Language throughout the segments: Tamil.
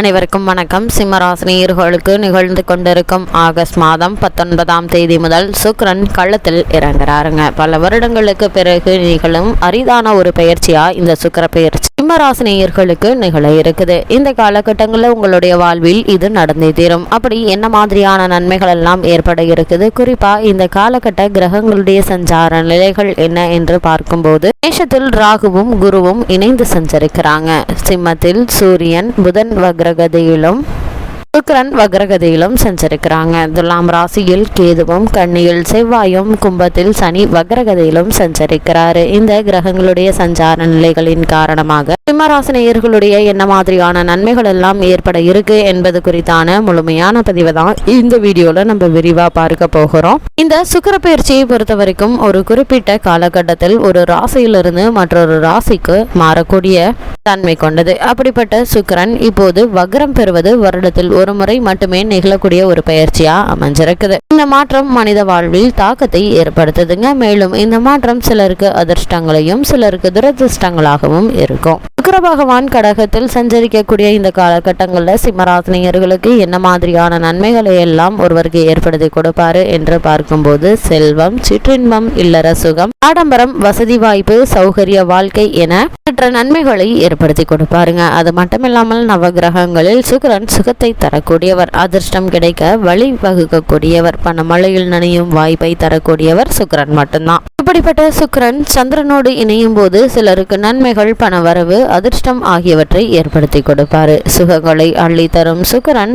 அனைவருக்கும் வணக்கம். சிம்மராசினியர்களுக்கு நிகழ்ந்து கொண்டிருக்கும் ஆகஸ்ட் மாதம் பத்தொன்பதாம் தேதி முதல் சுக்ரன் கள்ளத்தில் இறங்குறாருங்க. பல வருடங்களுக்கு பிறகு நிகழும் அரிதான ஒரு பயிற்சியா இந்த சுக்கிர பயிற்சி சிம்மராசினியர்களுக்கு நிகழ இருக்குது. இந்த காலகட்டங்களில் உங்களுடைய வாழ்வில் இது நடந்தே தீரும். அப்படி என்ன மாதிரியான நன்மைகள் எல்லாம் ஏற்பட இருக்குது? குறிப்பா இந்த காலகட்ட கிரகங்களுடைய சஞ்சார நிலைகள் என்ன என்று பார்க்கும்போது மேஷத்தில் ராகுவும் குருவும் இணைந்து சஞ்சரிக்கிறாங்க. சிம்மத்தில் சூரியன் புதன் வக்ரகதியிலும் சுக்ரன் வக்ரகதியிலும் செஞ்சிருக்கிறாங்க துலாம் ராசியில் கேதுவும் கண்ணியில் செவ்வாயும் கும்பத்தில் சனி வக்ரகதியிலும் சஞ்சரிக்கிறாரு இந்த கிரகங்களுடைய சஞ்சார நிலைகளின் காரணமாக சிம்மராசினியர்களுடைய என்ன மாதிரியான நன்மைகள் எல்லாம் ஏற்பட இருக்கு என்பது குறித்தான முழுமையான பதிவை தான் இந்த வீடியோல நம்ம விரிவா பார்க்க போகிறோம். இந்த சுக்கிர பயிற்சியை பொறுத்த வரைக்கும் ஒரு குறிப்பிட்ட காலகட்டத்தில் ஒரு ராசியிலிருந்து மற்றொரு ராசிக்கு மாறக்கூடிய தன்மை கொண்டது. அப்படிப்பட்ட சுக்கரன் இப்போது வக்ரம் பெறுவது வருடத்தில் ஒரு முறை மட்டுமே நிகழக்கூடிய ஒரு பயிற்சியா அமைஞ்சிருக்குது. இந்த மாற்றம் மனித வாழ்வில் தாக்கத்தை ஏற்படுத்துதுங்க. மேலும் இந்த மாற்றம் சிலருக்கு அதிர்ஷ்டங்களையும் சிலருக்கு துரதிர்ஷ்டங்களாகவும் இருக்கும். சுக்கிர பகவான் கடகத்தில் சஞ்சரிக்கக்கூடிய இந்த காலகட்டங்களில் சிம்மராசினியர்களுக்கு என்ன மாதிரியான நன்மைகளை எல்லாம் ஒருவருக்கு ஏற்படுத்தி கொடுப்பாரு என்று பார்க்கும்போது செல்வம் சிற்றின்பம் இல்லற சுகம் ஆடம்பரம் வசதி வாய்ப்பு சௌகரிய வாழ்க்கை என மற்ற நன்மைகளை ஏற்படுத்தி கொடுப்பாருங்க. அது மட்டுமில்லாமல் நவகிரகங்களில் சுக்கரன் சுகத்தை தரக்கூடியவர் அதிர்ஷ்டம் கிடைக்க வழி வகுக்கக்கூடியவர் பணமழையில் நனையும் வாய்ப்பை தரக்கூடியவர் சுக்கரன் மட்டும்தான். இப்படிப்பட்ட சுக்கரன் சந்திரனோடு இணையும் போது சிலருக்கு நன்மைகள் பணவரவு அதிர்ஷ்டம் ஆகியவற்றை ஏற்படுத்தி கொடுப்பாரு. சுகங்களை அள்ளி தரும் சுக்கிரன்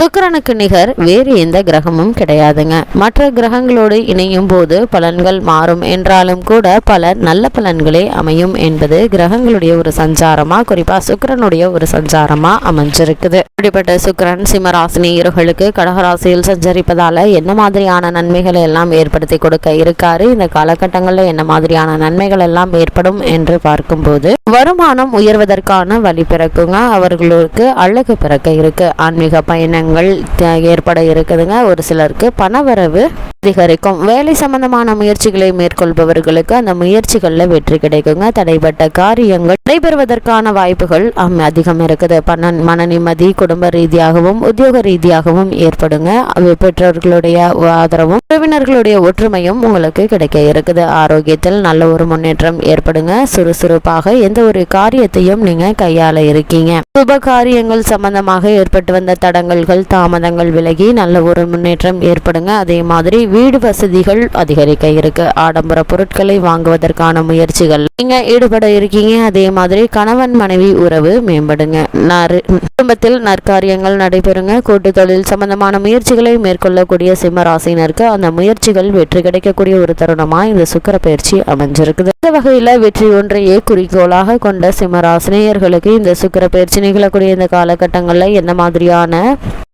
சுக்கரனுக்கு நிகர் வேறு எந்த கிரகமும் கிடையாதுங்க. மற்ற கிரகங்களோடு இணையும் போது பலன்கள் மாறும். என்றாலும் கூட பல நல்ல பலன்களே அமையும் என்பது கிரகங்களுடைய ஒரு சஞ்சாரமா குறிப்பா சுக்கிரனுடைய ஒரு சஞ்சாரமா அமைஞ்சிருக்குது. இப்படிப்பட்ட சிம்மராசினி இரவுகளுக்கு கடகராசியில் சஞ்சரிப்பதால என்ன மாதிரியான நன்மைகளை எல்லாம் ஏற்படுத்தி கொடுக்க இருக்காரு? இந்த காலகட்டங்களில் என்ன மாதிரியான நன்மைகள் எல்லாம் ஏற்படும் என்று பார்க்கும்போது வருமானம் உயர்வதற்கான வழி பிறக்குங்க. அவர்களுக்கு அழகு பிறக்க இருக்குது ஆன்மீக பயணங்கள் ஏற்பட இருக்குதுங்க. ஒரு சிலருக்கு பணவரவு அதிகரிக்கும். வேலை சம்பந்தமான முயற்சிகளை மேற்கொள்பவர்களுக்கு அந்த முயற்சிகளில் வெற்றி கிடைக்குங்க. தடைப்பட்ட காரியங்கள் நடைபெறுவதற்கான வாய்ப்புகள் அம் அதிகம் இருக்குது. பண மன நிம்மதி குடும்ப ரீதியாகவும் உத்தியோக ரீதியாகவும் ஏற்படுங்க. அது பெற்றோர்களுடைய ஆதரவும் உறவினர்களுடைய ஒற்றுமையும் உங்களுக்கு கிடைக்க இருக்குது. ஆரோக்கியத்தில் நல்ல ஒரு முன்னேற்றம் ஏற்படுங்க. சுறுசுறுப்பாக எந்த ஒரு காரியத்தையும் நீங்க கையாள இருக்கீங்க. சுப காரியங்கள் சம்பந்தமாக ஏற்பட்டு வந்த தடங்கல்கள் தாமதங்கள் விலகி நல்ல ஒரு முன்னேற்றம் ஏற்படுங்க. அதே மாதிரி வீடு வசதிகள் அதிகரிக்க இருக்கு. ஆடம்பர பொருட்களை வாங்குவதற்கான முயற்சிகள். நீங்க ஈடுபட இருக்கீங்க. அதே மாதிரி கணவன் மனைவி உறவு மேம்படுங்க. குடும்பத்தில் நற்காரியங்கள் நடைபெறுங்க. கூட்டு தொழில் சம்பந்தமான முயற்சிகளை மேற்கொள்ளக்கூடிய சிம்மராசினருக்கு அந்த முயற்சிகள் வெற்றி கிடைக்கக்கூடிய ஒரு தருணமா இந்த சுக்கர பயிற்சி அமைஞ்சிருக்குது. இந்த வகையில வெற்றி ஒன்றையே குறிக்கோளாக கொண்ட சிம்மராசினியர்களுக்கு இந்த சுக்கிர பயிற்சி நிகழக்கூடிய இந்த காலகட்டங்களில் என்ன மாதிரியான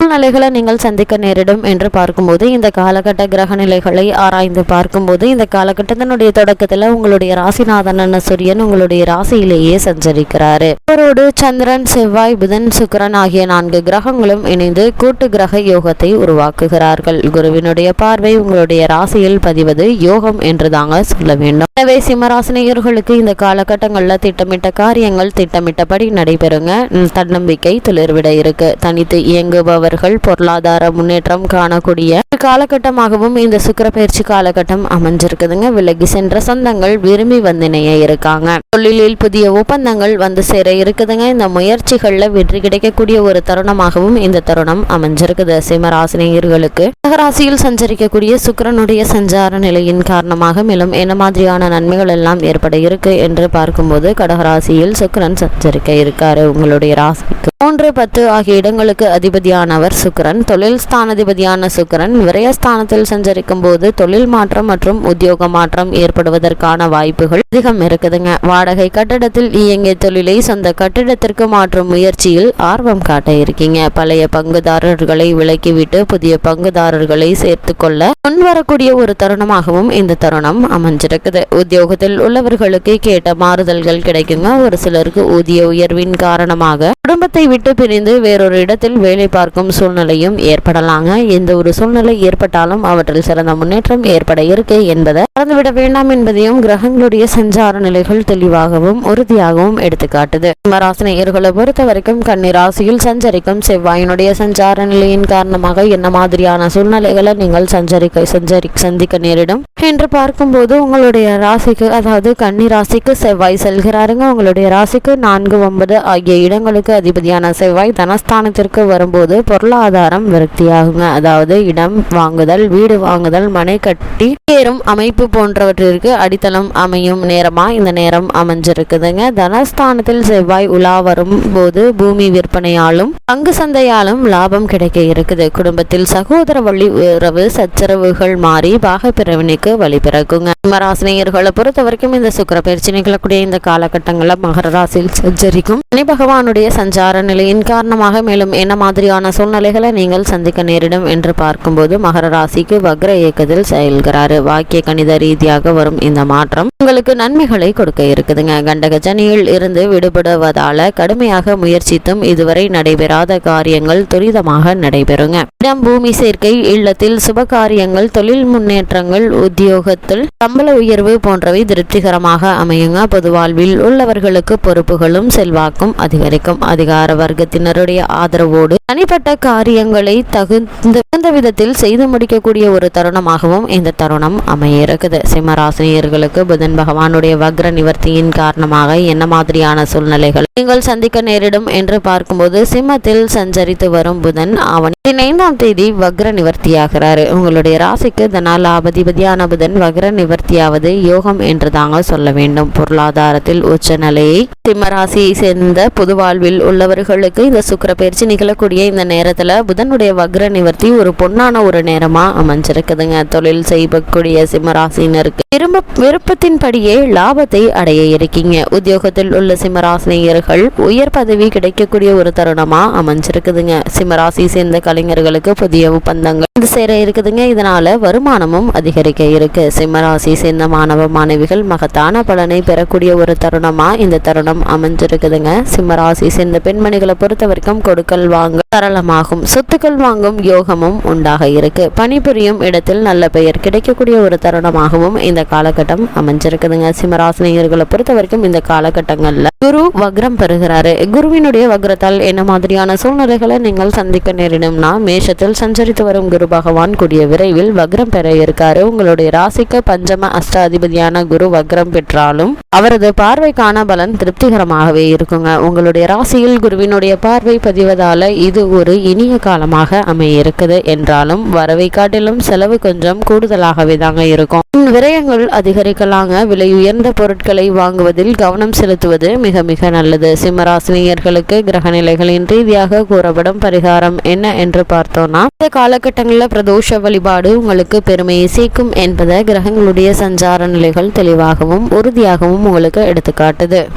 சூழ்நிலைகளை நீங்கள் சந்திக்க நேரிடும் என்று பார்க்கும்போது இந்த காலகட்ட கிரக நிலைகளை ஆராய்ந்து பார்க்கும்போது இந்த காலகட்டத்தினுடைய தொடக்கத்துல உங்களுடைய ராசிநாதனான சூரியன் உங்களுடைய ராசியிலேயே சஞ்சரிக்கிறாரு. அவரோடு சந்திரன் செவ்வாய் புதன் சுக்கிரன் ஆகிய நான்கு கிரகங்களும் இணைந்து கூட்டு கிரக யோகத்தை உருவாக்குகிறார்கள். குருவினுடைய பார்வை உங்களுடைய ராசியில் பதிவது யோகம் என்று தாங்க சொல்ல வேண்டும். எனவே சிம்மராசினியர்களுக்கு இந்த காலகட்டங்களில் திட்டமிட்ட காரியங்கள் திட்டமிட்டபடி நடைபெறுங்க. தன்னம்பிக்கை துளிர்விட இருக்கு. தனித்து இயங்குபவர் இயங்குபவர்கள் பொருளாதார முன்னேற்றம் காணக்கூடிய காலகட்டமாகவும் இந்த சுக்கிர பயிற்சி காலகட்டம் அமைஞ்சிருக்குதுங்க. விலகி சென்ற சொந்தங்கள் விரும்பி வந்து இணைய இருக்காங்க. தொழிலில் புதிய ஒப்பந்தங்கள் வந்து சேர இருக்குதுங்க. இந்த முயற்சிகள்ல வெற்றி கிடைக்கக்கூடிய ஒரு தருணமாகவும் இந்த தருணம் அமைஞ்சிருக்குது. சிம்மராசினியர்களுக்கு ராசியில் சஞ்சரிக்கக்கூடிய சுக்கிரனுடைய சஞ்சார நிலையின் காரணமாக மேலும் என்ன மாதிரியான நன்மைகள் எல்லாம் ஏற்பட இருக்கு என்று பார்க்கும்போது கடகராசியில் சுக்கிரன் சஞ்சரிக்க இருக்காரு. உங்களுடைய ராசிக்கு மூன்று பத்து ஆகிய இடங்களுக்கு அதிபதியான ஆனவர் சுக்கிரன். தொழில் ஸ்தானாதிபதியான சுக்கிரன் விரயஸ்தானத்தில் சஞ்சரிக்கும் போது தொழில் மாற்றம் மற்றும் உத்தியோக மாற்றம் ஏற்படுவதற்கான வாய்ப்புகள் அதிகம் இருக்குதுங்க. வாடகை கட்டடத்தில் இயங்கிய தொழிலை சொந்த கட்டிடத்திற்கு மாற்றும் முயற்சியில் ஆர்வம் காட்ட இருக்கீங்க. பழைய பங்குதாரர்களை விலக்கிவிட்டு புதிய பங்குதாரர்களை சேர்த்து கொள்ள முன்வரக்கூடிய ஒரு தருணமாகவும் இந்த தருணம் அமைஞ்சிருக்குது. உத்தியோகத்தில் உள்ளவர்களுக்கு கேட்ட மாறுதல்கள் கிடைக்குங்க. ஒரு சிலருக்கு ஊதிய உயர்வின் காரணமாக குடும்பத்தை விட்டு பிரிந்து வேறொரு இடத்தில் வேலை பார்க்கும் செய்யும் சூழ்நிலையும் ஏற்படலாங்க. எந்த ஒரு சூழ்நிலை ஏற்பட்டாலும் அவற்றில் சிறந்த முன்னேற்றம் ஏற்பட இருக்கு என்பதை மறந்துவிட வேண்டாம் என்பதையும் கிரகங்களுடைய சஞ்சார நிலைகள் தெளிவாகவும் உறுதியாகவும் எடுத்துக்காட்டுது. சிம்மராசினியர்களை பொறுத்த வரைக்கும் கன்னிராசியில் சஞ்சரிக்கும் செவ்வாயினுடைய சஞ்சார நிலையின் காரணமாக என்ன மாதிரியான சூழ்நிலைகளை நீங்கள் சஞ்சரிக்க சஞ்சரி சந்திக்க நேரிடும் என்று பார்க்கும்போது உங்களுடைய ராசிக்கு அதாவது கன்னி ராசிக்கு செவ்வாய் செல்கிறாருங்க. உங்களுடைய ராசிக்கு நான்கு ஒன்பது ஆகிய இடங்களுக்கு அதிபதியான செவ்வாய் தனஸ்தானத்திற்கு வரும்போது பொருளாதாரம் விருத்தியாகுங்க அதாவது இடம் வாங்குதல் வீடு வாங்குதல் மனை கட்டி ஏறும் அமைப்பு போன்றவற்றிற்கு அடித்தளம் அமையும் நேரமா? இந்த நேரம் அமைஞ்சிருக்குதுங்க. தனஸ்தானத்தில் செவ்வாய் உலா வரும் போது பூமி விற்பனையாலும் பங்கு சந்தையாலும் லாபம் கிடைக்க இருக்குது. குடும்பத்தில் சகோதர வழி உறவு சச்சரவுகள் மாறி பாக பிறவினைக்கு வழி பிறக்குங்க. சிம்மராசினியர்களை பொறுத்த வரைக்கும் இந்த சுக்கர பயிற்சி நிகழக்கூடிய இந்த காலகட்டங்களில் மகர ராசியில் சஞ்சரிக்கும். சனி பகவானுடைய சஞ்சார நிலையின் காரணமாக மேலும் என்ன மாதிரியான சூழ்நிலைகளை நீங்கள் சந்திக்க நேரிடும் என்று பார்க்கும்போது மகர ராசிக்கு வக்ர இயக்கத்தில் செயல்கிறாரு. வாக்கிய கணித ரீதியாக வரும் இந்த மாற்றம் உங்களுக்கு நன்மைகளை கொடுக்க இருக்குதுங்க. கண்டக சனியில் இருந்து விடுபடுவதால கடுமையாக முயற்சித்தும் இதுவரை நடைபெறாத காரியங்கள் துரிதமாக நடைபெறுங்க. இடம் பூமி சேர்க்கை இல்லத்தில் சுப காரியங்கள் தொழில் முன்னேற்றங்கள் உத்தியோகத்தில் சம்பள உயர்வு போன்றவை திருப்திகரமாக அமையுங்க. பொது வாழ்வில் உள்ளவர்களுக்கு பொறுப்புகளும் செல்வாக்கும் அதிகரிக்கும். அதிகார வர்க்கத்தினருடைய ஆதரவோடு தனிப்பட்ட காரியங்களை தகுந்த தகுந்த விதத்தில் செய்து முடிக்கக்கூடிய ஒரு தருணமாகவும் இந்த தருணம் அமைய இருக்குது. சிம்மராசினியர்களுக்கு புதன் பகவானுடைய வக்ர நிவர்த்தியின் காரணமாக என்ன மாதிரியான சூழ்நிலைகள் நீங்கள் சந்திக்க நேரிடும் என்று பார்க்கும்போது சிம்மத்தில் சஞ்சரித்து வரும் புதன் அவன் பதினைந்தாம் தேதி வக்ர நிவர்த்தியாகிறாரு. உங்களுடைய ராசிக்கு தனாலாபதிபதியான புதன் வக்ர நிவர்த்தியாவது யோகம் என்று தாங்க சொல்ல வேண்டும். பொருளாதாரத்தில் உச்ச நிலையை சிம்மராசியை சேர்ந்த பொது வாழ்வில் உள்ளவர்களுக்கு இந்த சுக்கர பயிற்சி நிகழக்கூடிய இந்த நேரத்துல புதனுடைய வக்ர நிவர்த்தி ஒரு பொன்னான ஒரு நேரமா அமைஞ்சிருக்குதுங்க. தொழில் செய்யக்கூடிய சிம்மராசினருக்கு விரும்ப விருப்பத்தின் விருப்பத்தின்படியே லாபத்தை அடைய இருக்கீங்க. உத்தியோகத்தில் உள்ள சிம்மராசினியர்கள் உயர் பதவி கிடைக்கக்கூடிய ஒரு தருணமா அமைஞ்சிருக்குதுங்க. சிம்மராசி சேர்ந்த கலைஞர்களுக்கு புதிய ஒப்பந்தங்கள் வந்து சேர இருக்குதுங்க. இதனால வருமானமும் அதிகரிக்க இருக்கு. சிம்மராசி சேர்ந்த மாணவ மாணவிகள் மகத்தான பலனை பெறக்கூடிய ஒரு தருணமா இந்த தருணம் அமைஞ்சிருக்குதுங்க. சிம்மராசி சேர்ந்த பெண்மணிகளை பொறுத்த வரைக்கும் கொடுக்கல் வாங்க சரளமாகும் சொத்துக்கள் வாங்கும் யோகமும் உண்டாக இருக்கு. பணிபுரியும் இடத்தில் நல்ல பெயர் கிடைக்கக்கூடிய ஒரு தருணமாகவும் இந்த காலகட்டம் அமைஞ்சிருக்கு இருக்குதுங்க. சிம்மராசினியர்களை பொறுத்த வரைக்கும் இந்த காலகட்டங்கள்ல குரு வக்ரம் பெறுகிறாரு. குருவினுடைய வக்ரத்தால் என்ன மாதிரியான சூழ்நிலைகளை நீங்கள் சந்திக்க நேரிடும்னா மேஷத்தில் சஞ்சரித்து வரும் குரு பகவான் கூடிய விரைவில் வக்ரம் பெற இருக்காரு. உங்களுடைய ராசிக்கு பஞ்சம அஷ்டாதிபதியான குரு வக்ரம் பெற்றாலும் அவரது பார்வைக்கான பலன் திருப்திகரமாகவே இருக்குங்க. உங்களுடைய ராசியில் குருவினுடைய பார்வை பதிவதால இது ஒரு இனிய காலமாக அமைய இருக்குது என்றாலும் வரவை காட்டிலும் செலவு கொஞ்சம் கூடுதலாகவே தாங்க இருக்கும். விரயங்கள் அதிகரிக்கலாங்க. விலை உயர்ந்த பொருட்களை வாங்குவதில் கவனம் செலுத்துவது மிக மிக நல்லது. சிம்மராசினியர்களுக்கு கிரக நிலைகளின் ரீதியாக கூறப்படும் பரிகாரம் என்ன என்று பார்த்தோம்னா இந்த காலகட்டங்களில் பிரதோஷ வழிபாடு உங்களுக்கு பெருமையை சேர்க்கும் என்பதை கிரகங்களுடைய சஞ்சார நிலைகள் தெளிவாகவும் உறுதியாகவும் உங்களுக்கு எடுத்துக்காட்டுது.